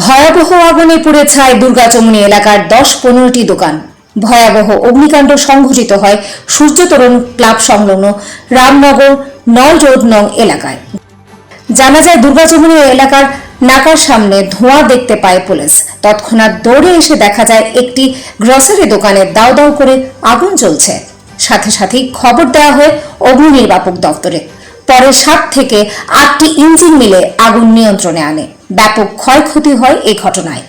ভয়াবহ আগুনে পুড়ে ছাই দুর্গাচমনি এলাকার দশ পনেরোটি দোকান। ভয়াবহ অগ্নিকাণ্ড সংঘটিত হয় সূর্যতরণ ক্লাব সংলগ্ন রামনগর নল রোড নং এলাকায়। জানা যায় দুর্গাচমনি এলাকার নাকার সামনে ধোঁয়া দেখতে পায় পুলিশ। তৎক্ষণাৎ দৌড়ে এসে দেখা যায়, একটি গ্রসারি দোকানে দাউ দাউ করে আগুন জ্বলছে। সাথে সাথেই খবর দেওয়া হয় অগ্নি নির্বাপক দপ্তরে। পরে সাত থেকে আটটি ইঞ্জিন মিলে আগুন নিয়ন্ত্রণে আনে। ব্যাপক ক্ষয়ক্ষতি হয় এই ঘটনায়।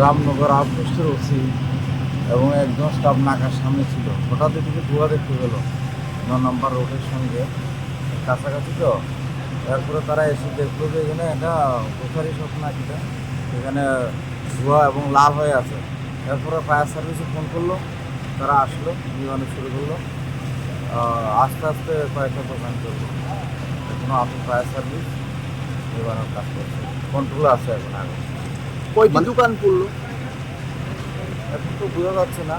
রামনগর আউটপোস্টের ওসি এবং একজন স্টাফ নাকার সামনে ছিল। হঠাৎ এদিকে ধোয়া দেখতে গেল ন নম্বর রোডের সঙ্গে কাছাকাছি তো। তারপরে তারা এসে দেখল যে এখানে একটা পোখারি শপ না কিটা এখানে ধোয়া এবং লাল হয়ে আছে। তারপরে ফায়ার সার্ভিসে ফোন করল। তারা আসলো নিবানো শুরু করল। আস্তে আস্তে কয়েকটা দোকান চলল এখনও আছে ফায়ার সার্ভিস নিবানোর কাজ করছে। কন্ট্রোল আছে এখন আগে। কয়টি দোকান পড়ল এখন তো বোঝা যাচ্ছে না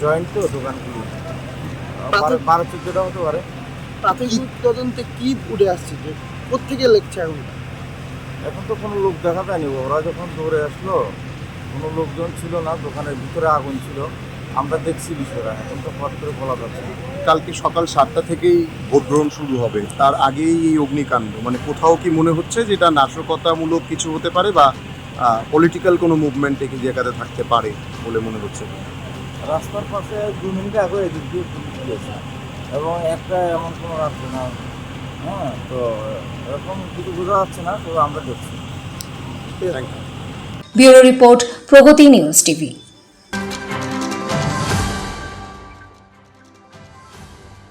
জয়েন্ট তো দোকানগুলি বারো চোদ্দোটা হতে পারে। প্রাথমিক তদন্তে কি উঠে আসছে যে কোথেকে লেগছে এখন? এখন তো কোনো লোক দেখা যায়নি। ওরা যখন দৌড়ে আসলো কোনো লোকজন ছিল না দোকানের ভিতরে আগুন ছিল। আমরা দেখছি বিষয়টা এখন তো ফট করে বলা যাচ্ছে না। কালকে সকাল সাতটা থেকেই ভোট গ্রহণ শুরু হবে। তার আগেই এই অগ্নিকাণ্ড। মানে কোথাও কি মনে হচ্ছে যে এটা নাশকতামূলক কিছু হতে পারে বা পলিটিক্যাল কোনো মুভমেন্ট এই জায়গাতে থাকতে পারে বলে মনে হচ্ছে? রাস্তার পাশে দু মিনিট আগে এদিক দিয়ে পুলিশ গিয়েছে। এবং একটা এমন কোনো রাস্তা না। হ্যাঁ তো এরকম কিছু বোঝা যাচ্ছে না তো আমরা দেখছি। Thank you bureau report Pragati news TV.